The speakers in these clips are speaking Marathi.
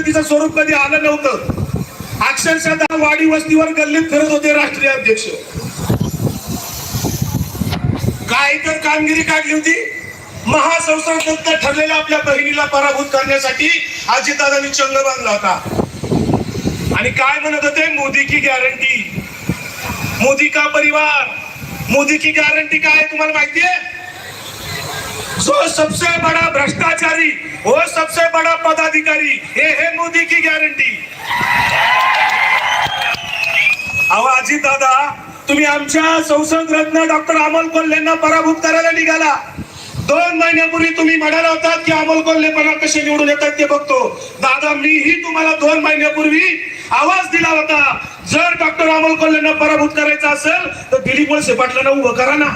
पद्धतीचं स्वरूप कधी आलं नव्हतं. अक्षरशः वाडी वस्तीवर गल्लीत फिरत होते राष्ट्रीय अध्यक्ष. काय तर कामगिरी काढली होती. महासंसद ठरलेल्या आपल्या बहिणीला पराभूत करण्यासाठी अजितदादांनी चंग बांधला होता. आणि काय म्हणत होते? मोदी की गॅरंटी मोदी का परिवार? मोदी की गॅरंटी काय तुम्हाला माहितीये जो सबसे बड़ा भ्रष्टाचारी वो सबसे बड़ा पदाधिकारी हे है मोदी की गॅरंटी अहो दादा तुम्ही आमच्या संसद रत्न डॉक्टर अमोल कोल्हेंना पराभूत करायला निघाला. दोन महिन्यापूर्वी तुम्ही म्हणाला होता की अमोल कोल्हे कसे निवडून येतात ते बघतो. दादा मीही तुम्हाला दोन महिन्यापूर्वी आवाज दिला होता. जर डॉक्टर अमोल कोल्हेंना पराभूत करायचा असेल तर दिलीप वळसे पाटलांना उभं करा ना.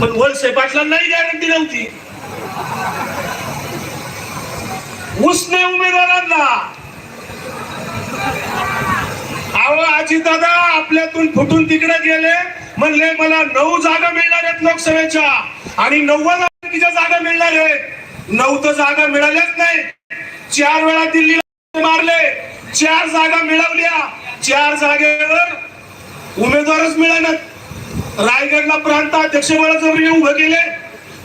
पण वळसे पाटलांनाही गॅरंटी नव्हती. उसने उमेदवारांना अहो आजी दादा आपल्यातून फुटून तिकडे गेले म्हणले मला नऊ जागा मिळणार आहेत लोकसभेच्या आणि नव्वद आमदारकीच्या जागा मिळणार आहेत. नऊ तर जागा मिळाल्याच नाही चार वेळा दिल्लीला मारले चार जागा मिळवल्या. चार जागेवर उमेदवारच मिळाल्यात रायगडला प्रांत अध्यक्ष बळजबरीने उभं केले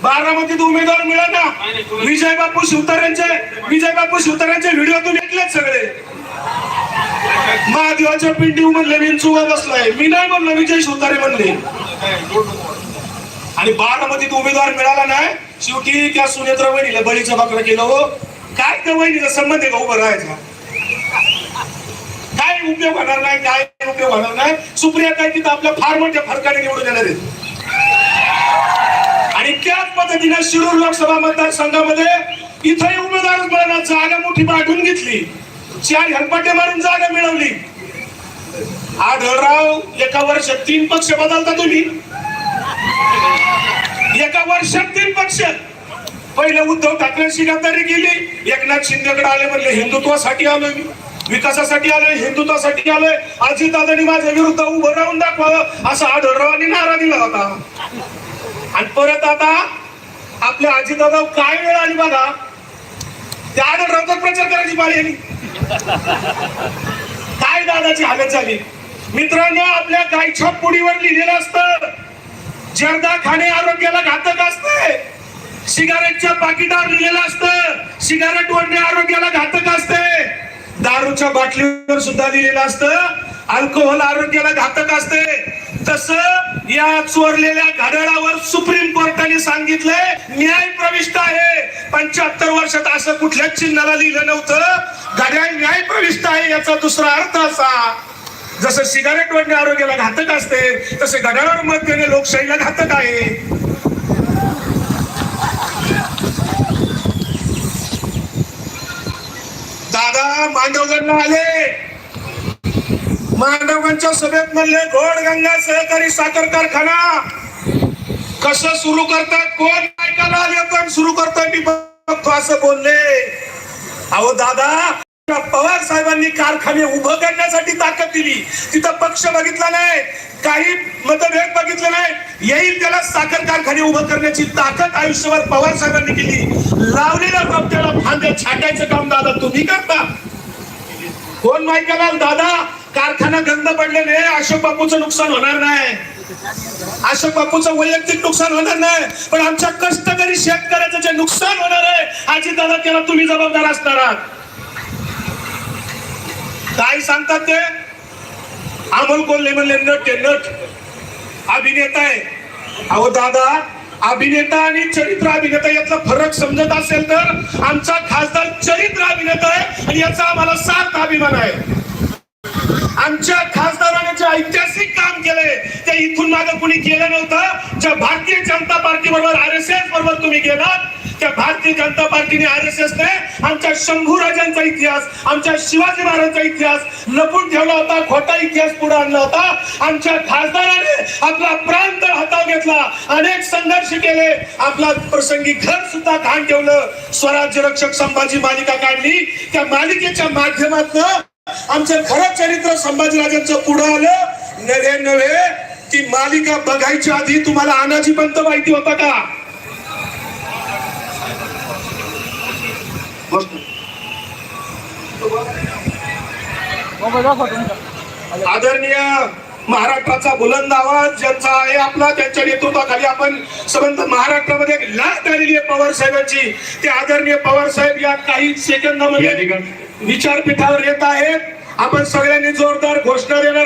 बारामतीत उमेदवार मिळाला. विजय बापू शिवतारेंचे विजय बापू शिवतारेंचे व्हिडिओ तुम्ही ऐकलेत सगळे. महादेवाच्या पिंडी म्हणले विंचुवा बसलाय. मी नाही म्हणलो विजय शिवतारे म्हणले. आणि बारामतीत उमेदवार मिळाला नाही. शेवटी त्या सुनेत्र वहिनीला बळीचा बाकडं केलं हो. काय त्या वहिनीचा संबंध आहे का? उभं राहायचा. काय उपयोग होणार नाही काय उपयोग होणार नाही. सुप्रिया काय तिथं आपल्या फार मोठ्या फरकाने निवडून येणार आहेत. आणि त्याच पद्धतीने शिरूर लोकसभा मतदारसंघामध्ये इथंही उमेदवार मिळणार जागा मोठी पाठवून घेतली. चार हलपाटे मारून जागा मिळवली. आढळराव एका वर्षात तीन पक्ष बदलता तुम्ही. एका वर्षात तीन पक्ष. पहिले उद्धव ठाकरेंशी गद्दारी केली एकनाथ शिंदेकडे आले म्हणले हिंदुत्वासाठी आलो मी. विकासासाठी आलोय हिंदुत्वासाठी आलोय अजितदादांनी माझ्या विरुद्ध उभं राहून दाखवावं असं आढळरावांनी नारा दिला होता. आणि परत आता आपल्या अजितदादा काय वेळ आली बघा? त्या आढळरावचा प्रचार करायची पाळी आली. काय दादाची हालत झाली? मित्रांनो आपल्या गायच्या पुडीवर लिहिलेलं असतं जर्दा खाणे आरोग्याला घातक असते. सिगारेटच्या पाकिटावर लिहिलेलं असतं सिगारेट ओढणे आरोग्य अल्कोहोलच्या बाटलीवर सुद्धा लिहिलेलं असतं. अल्कोहोल आरोग्याला घातक असते. तस या चोरलेल्या घड्याळावर सुप्रीम कोर्टाने सांगितलंय न्याय प्रविष्ट आहे. पंच्याहत्तर वर्षात असं कुठल्याच चिन्हाला लिहिलं नव्हतं. घड्याळ न्याय प्रविष्ट आहे याचा दुसरा अर्थ असा जसं सिगारेट वडणे आरोग्याला घातक असते तसे घड्याळावर मत देणे लोकशाहीला घातक आहे. दादा मांडवगडला आले. मांडवगडच्या सभेत म्हणले घोडगंगा सहकारी साखर कारखाना. कस सुरू करतात कोण ऐकायला आले? पण सुरू करतोय मी बघतो असं बोलले. अहो दादा पवार साहेबांनी कारखाने उभं करण्यासाठी ताकद दिली. तिथं पक्ष बघितला नाही काही मतभेद बघितले नाही. येईल त्याला साखर कारखाने उभं करण्याची ताकद आयुष्यभर पवार साहेबांनी केली. लावलेल्या त्याला फांद्या छाटायचं काम दादा तुम्ही करता. कोण माहिती का? दादा कारखाना गंद पडलेले अशोक बापूचं नुकसान होणार नाही. अशोक बापूचं वैयक्तिक नुकसान होणार नाही पण आमच्या कष्टकरी शेतकऱ्याचं जे नुकसान होणार आहे आजी दादा त्याला तुम्ही जबाबदार असणार आहात. काय सांगतात ते? अमोल कोल्हे म्हणले नट आहे नट. अभिनेता आहे. अहो दादा अभिनेता आणि चरित्र अभिनेता यातला फरक समजत असेल तर आमचा खासदार चरित्र अभिनेता आहे आणि याचा आम्हाला सार्थ अभिमान आहे. आमच्या खासदाराने जे ऐतिहासिक काम केले. ते इथून मागे कुणी केलं नव्हतं. ज्या भारतीय जनता पार्टी बरोबर आर एस एस बरोबर तुम्ही गेलात त्या भारतीय जनता पार्टीने आर एस एस ने आमच्या शंभू राजांचा इतिहास आमच्या शिवाजी महाराजांचा इतिहास लपून ठेवला होता खोटा इतिहास पुढे आणला होता. आमच्या खासदाराने आपला प्रांत हाताव घेतला. अनेक संघर्ष केले. आपला प्रसंगी घर सुद्धा घाण ठेवलं. स्वराज्य रक्षक संभाजी मालिका काढली. त्या मालिकेच्या माध्यमातून आमचं खरं चरित्र संभाजीराजांचं पुढं आलं. नव्हे नव्हे. ती मालिका बघायच्या आधी तुम्हाला अनाजी पंत माहिती होता का? आदरणीय महाराष्ट्राचा बुलंद आवाज ज्यांचा आहे आपला त्यांच्या नेतृत्वाखाली आपण संबंध महाराष्ट्रामध्ये एक लाट आलेली आहे पवार साहेबांची. ते आदरणीय पवार साहेब या काही सेकंदामध्ये विचारपीठावर येत आहेत. आपण सगळ्यांनी जोरदार घोषणा देणार